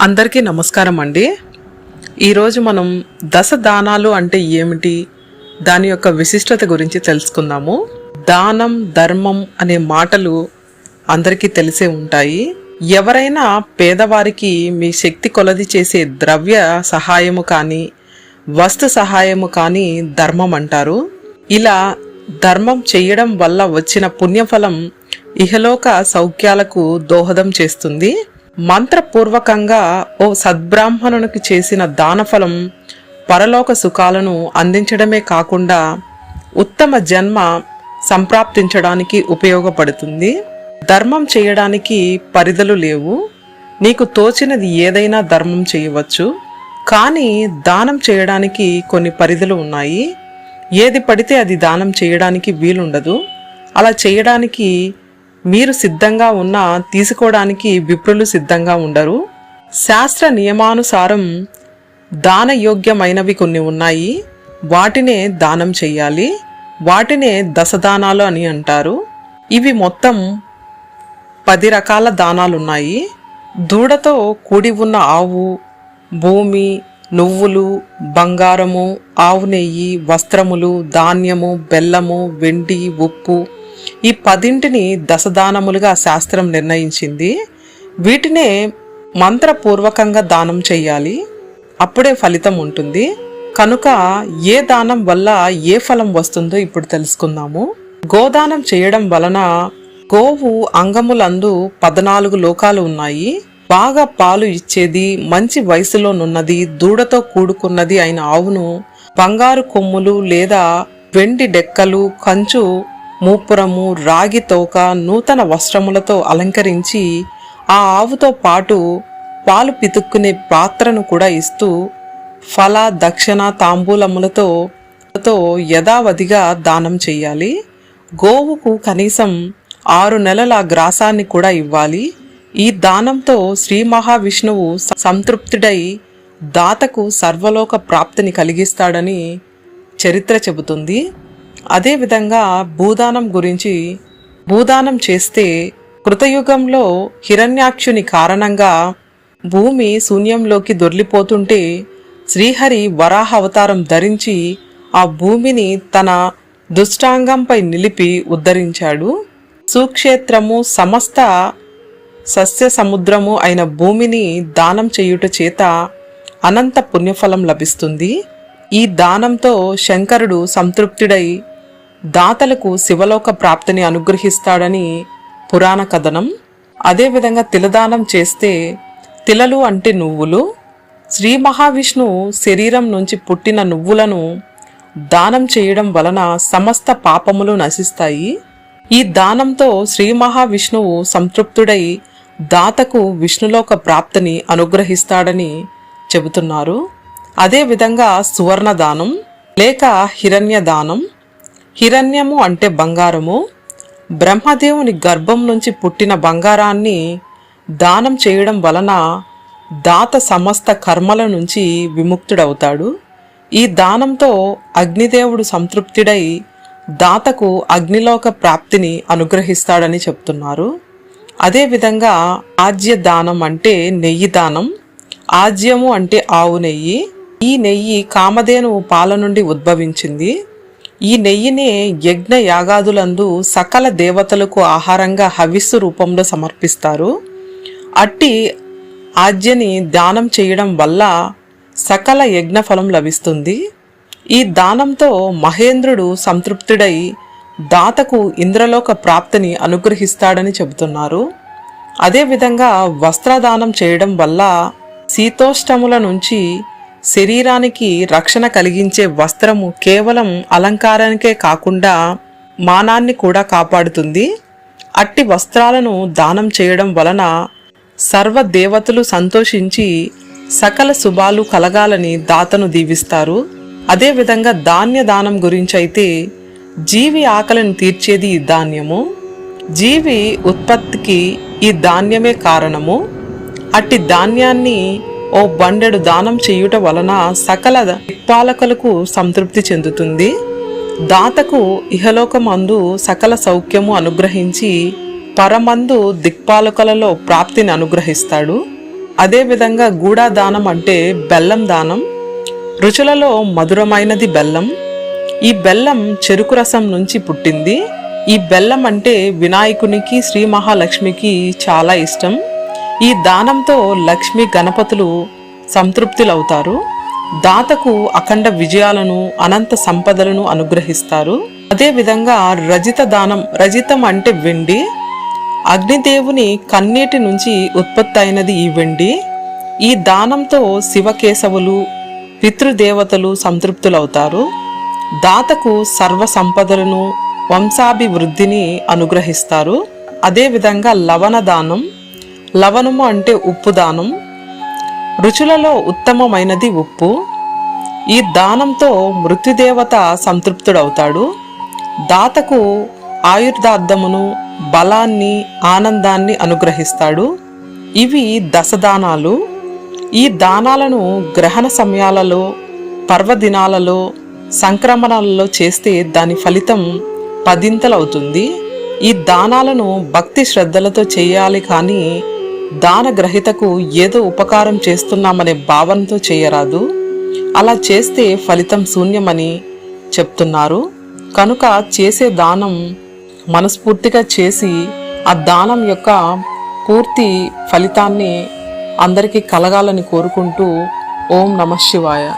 అందరికీ నమస్కారం అండి. ఈరోజు మనం దశ దానాలు అంటే ఏమిటి? దాని యొక్క విశిష్టత గురించి తెలుసుకుందాము. దానం ధర్మం అనే మాటలు అందరికీ తెలిసే ఉంటాయి. ఎవరైనా పేదవారికి మీ శక్తి కొలది చేసే ద్రవ్య సహాయము కానీ వస్తు సహాయము కానీ ధర్మం అంటారు. ఇలా ధర్మం చేయడం వల్ల వచ్చిన పుణ్యఫలం ఇహలోక సౌఖ్యాలకు దోహదం చేస్తుంది. మంత్రపూర్వకంగా ఓ సద్బ్రాహ్మణునికి చేసిన దానఫలం పరలోక సుఖాలను అందించడమే కాకుండా ఉత్తమ జన్మ సంప్రాప్తించడానికి ఉపయోగపడుతుంది. ధర్మం చేయడానికి పరిధులు లేవు. నీకు తోచినది ఏదైనా ధర్మం చేయవచ్చు. కానీ దానం చేయడానికి కొన్ని పరిధులు ఉన్నాయి. ఏది పడితే అది దానం చేయడానికి వీలుండదు. అలా చేయడానికి మీరు సిద్ధంగా ఉన్నా తీసుకోవడానికి విప్రులు సిద్ధంగా ఉండరు. శాస్త్ర నియమానుసారం దానయోగ్యమైనవి కొన్ని ఉన్నాయి. వాటినే దానం చెయ్యాలి. వాటినే దశదానాలు అని అంటారు. ఇవి మొత్తం పది రకాల దానాలున్నాయి. దూడతో కూడి ఉన్న ఆవు భూమి నువ్వులు బంగారము ఆవు నెయ్యి వస్త్రములు ధాన్యము బెల్లము వెండి ఉప్పు ఈ పదింటిని దశదానములుగా శాస్త్రం నిర్ణయించింది. వీటినే మంత్రపూర్వకంగా దానం చేయాలి అప్పుడే ఫలితం ఉంటుంది. కనుక ఏ దానం వల్ల ఏ ఫలం వస్తుందో ఇప్పుడు తెలుసుకుందాము. గోదానం చేయడం వలన గోవు అంగములందు పద్నాలుగు లోకాలు ఉన్నాయి. బాగా పాలు ఇచ్చేది మంచి వయసులోనున్నది దూడతో కూడుకున్నది అయిన ఆవును బంగారు కొమ్ములు లేదా వెండి డెక్కలు కంచు మూపురము రాగి తోక నూతన వస్త్రములతో అలంకరించి ఆ ఆవుతో పాటు పాలు పితుక్కునే పాత్రను కూడా ఇస్తూ ఫల దక్షిణ తాంబూలములతో తో యథావధిగా దానం చెయ్యాలి గోవుకు కనీసం ఆరు నెలల గ్రాసాన్ని కూడా ఇవ్వాలి. ఈ దానంతో శ్రీ మహావిష్ణువు సంతృప్తుడై దాతకు సర్వలోక ప్రాప్తిని కలిగిస్తాడని చరిత్ర చెబుతుంది. అదేవిధంగా భూదానం గురించి భూదానం చేస్తే కృతయుగంలో హిరణ్యాక్షుని కారణంగా భూమి శూన్యంలోకి దొర్లిపోతుంటే శ్రీహరి వరాహ అవతారం ధరించి ఆ భూమిని తన దుష్టాంగంపై నిలిపి ఉద్ధరించాడు. సుక్షేత్రము సమస్త సస్య సముద్రము అయిన భూమిని దానం చేయుట చేత అనంత పుణ్యఫలం లభిస్తుంది. ఈ దానంతో శంకరుడు సంతృప్తుడై దాతలకు శివలోక ప్రాప్తిని అనుగ్రహిస్తాడని పురాణ కథనం. అదేవిధంగా తిలదానం చేస్తే తిలలు అంటే నువ్వులు. శ్రీ మహావిష్ణువు శరీరం నుంచి పుట్టిన నువ్వులను దానం చేయడం వలన సమస్త పాపములు నశిస్తాయి. ఈ దానంతో శ్రీ మహావిష్ణువు సంతృప్తుడై దాతకు విష్ణులోక ప్రాప్తిని అనుగ్రహిస్తాడని చెబుతున్నారు. అదేవిధంగా సువర్ణ దానం లేక హిరణ్య దానం హిరణ్యము అంటే బంగారము. బ్రహ్మదేవుని గర్భం నుంచి పుట్టిన బంగారాన్ని దానం చేయడం వలన దాత సమస్త కర్మల నుంచి విముక్తుడవుతాడు. ఈ దానంతో అగ్నిదేవుడు సంతృప్తుడై దాతకు అగ్నిలోక ప్రాప్తిని అనుగ్రహిస్తాడని చెప్తున్నారు. అదేవిధంగా ఆజ్య దానం అంటే నెయ్యి దానం. ఆజ్యము అంటే ఆవు నెయ్యి. ఈ నెయ్యి కామధేను పాల నుండి ఉద్భవించింది. ఈ నెయ్యిని యజ్ఞ యాగాదులందు సకల దేవతలకు ఆహారంగా హవిస్సు రూపంలో సమర్పిస్తారు. అట్టి ఆజ్యని దానం చేయడం వల్ల సకల యజ్ఞ ఫలం లభిస్తుంది. ఈ దానంతో మహేంద్రుడు సంతృప్తుడై దాతకు ఇంద్రలోక ప్రాప్తిని అనుగ్రహిస్తాడని చెబుతున్నారు. అదేవిధంగా వస్త్రదానం చేయడం వల్ల శీతోష్టముల నుంచి శరీరానికి రక్షణ కలిగించే వస్త్రము కేవలం అలంకారానికే కాకుండా మానాన్ని కూడా కాపాడుతుంది. అట్టి వస్త్రాలను దానం చేయడం వలన సర్వ దేవతలు సంతోషించి సకల శుభాలు కలగాలని దాతను దీవిస్తారు. అదేవిధంగా ధాన్య దానం గురించి అయితే జీవి ఆకలిని తీర్చేది ఈ ధాన్యము. జీవి ఉత్పత్తికి ఈ ధాన్యమే కారణము. అట్టి ధాన్యాన్ని ఓ బండెడు దానం చేయుట వలన సకల దిక్పాలకులకు సంతృప్తి చెందుతుంది. దాతకు ఇహలోకమందు సకల సౌఖ్యము అనుగ్రహించి పరమందు దిక్పాలకులలో ప్రాప్తిని అనుగ్రహిస్తాడు. అదేవిధంగా గూడా దానం అంటే బెల్లం దానం. రుచులలో మధురమైనది బెల్లం. ఈ బెల్లం చెరుకు రసం నుంచి పుట్టింది. ఈ బెల్లం అంటే వినాయకునికి శ్రీ మహాలక్ష్మికి చాలా ఇష్టం. ఈ దానంతో లక్ష్మి గణపతులు సంతృప్తులవుతారు. దాతకు అఖండ విజయాలను అనంత సంపదలను అనుగ్రహిస్తారు. అదేవిధంగా రజిత దానం రజితం అంటే వెండి. అగ్నిదేవుని కన్నీటి నుంచి ఉత్పత్తి అయినది ఈ వెండి. ఈ దానంతో శివకేశవులు పితృదేవతలు సంతృప్తులవుతారు. దాతకు సర్వ సంపదలను వంశాభివృద్ధిని అనుగ్రహిస్తారు. అదేవిధంగా లవణ దానం లవణము అంటే ఉప్పు దానం. రుచులలో ఉత్తమమైనది ఉప్పు. ఈ దానంతో మృత్యుదేవత సంతృప్తుడవుతాడు. దాతకు ఆయుర్దార్థమును బలాన్ని ఆనందాన్ని అనుగ్రహిస్తాడు. ఇవి దశదానాలు. ఈ దానాలను గ్రహణ సమయాలలో పర్వదినాలలో సంక్రమణాలలో చేస్తే దాని ఫలితం పదింతలవుతుంది. ఈ దానాలను భక్తి శ్రద్ధలతో చేయాలి కానీ దాన గ్రహీతకు ఏదో ఉపకారం చేస్తున్నామనే భావనతో చేయరాదు. అలా చేస్తే ఫలితం శూన్యమని చెప్తున్నారు. కనుక చేసే దానం మనస్ఫూర్తిగా చేసి ఆ దానం యొక్క పూర్తి ఫలితాన్ని అందరికీ కలగాలని కోరుకుంటూ ఓం నమ శివాయ.